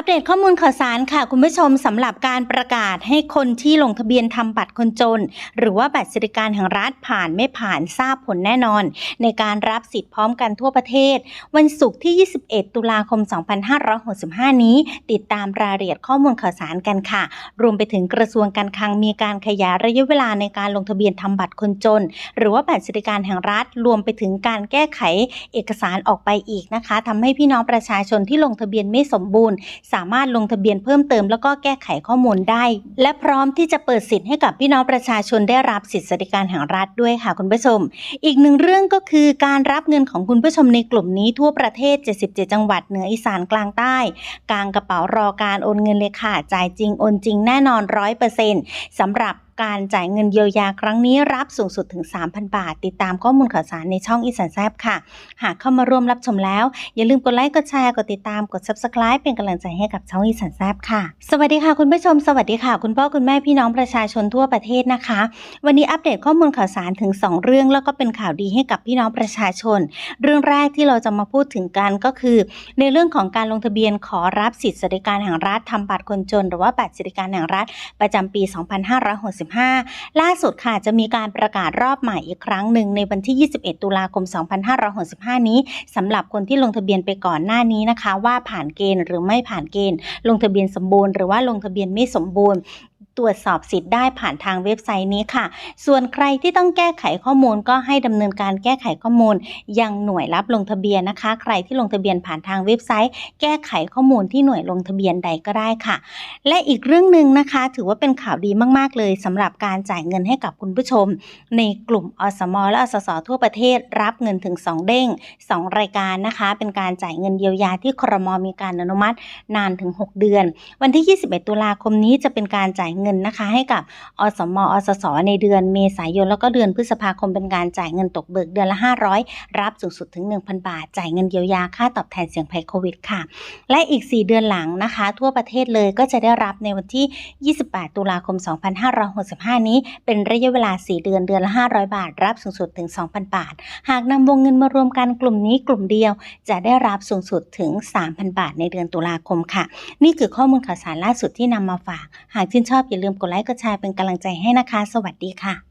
อัปเดตข้อมูลข่าวสารค่ะ คุณผู้ชมสำหรับการประกาศให้คนที่ลงทะเบียนทำบัตรคนจน หรือว่าบัตรสวัสดิการแห่งรัฐผ่านไม่ผ่านทราบผลแน่นอน ในการรับสิทธิ์พร้อมกันทั่วประเทศ วันศุกร์ที่ 21 ตุลาคม 2565 นี้ ติดตามรายละเอียดข้อมูลข่าวสารกันค่ะ รวมไปถึงกระทรวงการคลังมีการขยายระยะเวลาในการลงทะเบียนทำบัตรคนจน หรือว่าบัตรสวัสดิการแห่งรัฐ รวมไปถึงการแก้ไขเอกสารออกไปอีกนะคะทำให้พี่น้องประชาชนที่ลงทะเบียนไม่สมบูรณ์สามารถลงทะเบียนเพิ่มเติมแล้วก็แก้ไขข้อมูลได้ และพร้อมที่จะเปิดสิทธิ์ให้กับพี่น้องประชาชนได้รับสิทธิสวัสดิการแห่งรัฐด้วยค่ะคุณผู้ชม อีกหนึ่งเรื่องก็คือการรับเงินของคุณผู้ชมในกลุ่มนี้ทั่วประเทศ 77 จังหวัดเหนืออีสานกลางใต้ กลางกระเป๋ารอการโอนเงินเลยค่ะจ่ายจริงโอนจริงแน่นอน 100%สำหรับ การจ่ายเงินเยียวยาครั้งนี้รับสูงสุดถึง 3,000 บาท ติดตามข้อมูลข่าวสารในช่องอีสานแซบค่ะ หากเข้ามาร่วมรับชมแล้ว อย่าลืมกดไลค์กดแชร์กดติดตามกด subscribe เป็นกำลังใจให้กับช่องอีสานแซบค่ะ สวัสดีค่ะคุณผู้ชม สวัสดีค่ะ คุณพ่อคุณแม่พี่น้องประชาชนทั่วประเทศนะคะ วันนี้อัปเดตข้อมูลข่าวสารถึง 2 เรื่องแล้วก็เป็นข่าวดีให้กับพี่น้องประชาชน เรื่องแรกที่เราจะมาพูดถึงกันก็คือ ในเรื่องของการลงทะเบียนขอรับสิทธิสวัสดิการแห่งรัฐทำบัตรคนจน หรือว่าบัตรสวัสดิการแห่งรัฐประจำปี 2565ล่าสุดค่ะจะมีการประกาศรอบใหม่อีกครั้งหนึ่งในวันที่ 21 ตุลาคม 2565 นี้สำหรับคนที่ลงทะเบียนไปก่อนหน้านี้นะคะ ว่าผ่านเกณฑ์หรือไม่ผ่านเกณฑ์ ลงทะเบียนสมบูรณ์หรือว่าลงทะเบียนไม่สมบูรณ์ ตรวจสอบสิทธิ์ได้ผ่านทางเว็บไซต์นี้ค่ะ ส่วนใครที่ต้องแก้ไขข้อมูลก็ให้ดำเนินการแก้ไขข้อมูล ยังหน่วยรับลงทะเบียนนะคะ ใครที่ลงทะเบียนผ่านทางเว็บไซต์ แก้ไขข้อมูลที่หน่วยลงทะเบียนใดก็ได้ค่ะ และอีกเรื่องหนึ่งนะคะ ถือว่าเป็นข่าวดีมากๆ เลยสำหรับการจ่ายเงินให้กับคุณผู้ชม ในกลุ่มอสมและอสสทั่วประเทศ รับเงินถึง 2 เด้ง 2 รายการนะคะ เป็นการจ่ายเงินเยียวยาที่ครมมีการอนุมัติ นานถึง 6 เดือน วันที่ 21 ตุลาคมนี้จะเป็นการจ่ายเงินงินนะคะ ให้กับอสมอสสในเดือนเมษายนแล้วก็เดือนพฤษภาคมเป็นการจ่ายเงินตกเบิกเดือนละ 500 รับสูงสุดถึง 1,000 บาท จ่ายเงินเยียวยาค่าตอบแทนเสี่ยงภัยโควิดค่ะ และอีก 4 เดือนหลังนะคะ ทั่วประเทศเลยก็จะได้รับในวันที่ 28 ตุลาคม 2565 นี้ เป็นระยะเวลา 4 เดือนเดือนละ 500 บาท รับสูงสุดถึง 2,000 บาท หากนำวงเงินมารวมกันกลุ่มนี้กลุ่มเดียว จะได้รับสูงสุดถึง 3,000 บาท ในเดือนตุลาคมค่ะ นี่คือข้อมูลข่าวสารล่าสุดที่นำมาฝาก หากชื่นชอบอย่าลืมกดไลค์กดแชร์เป็นกำลังใจให้นะคะ สวัสดีค่ะ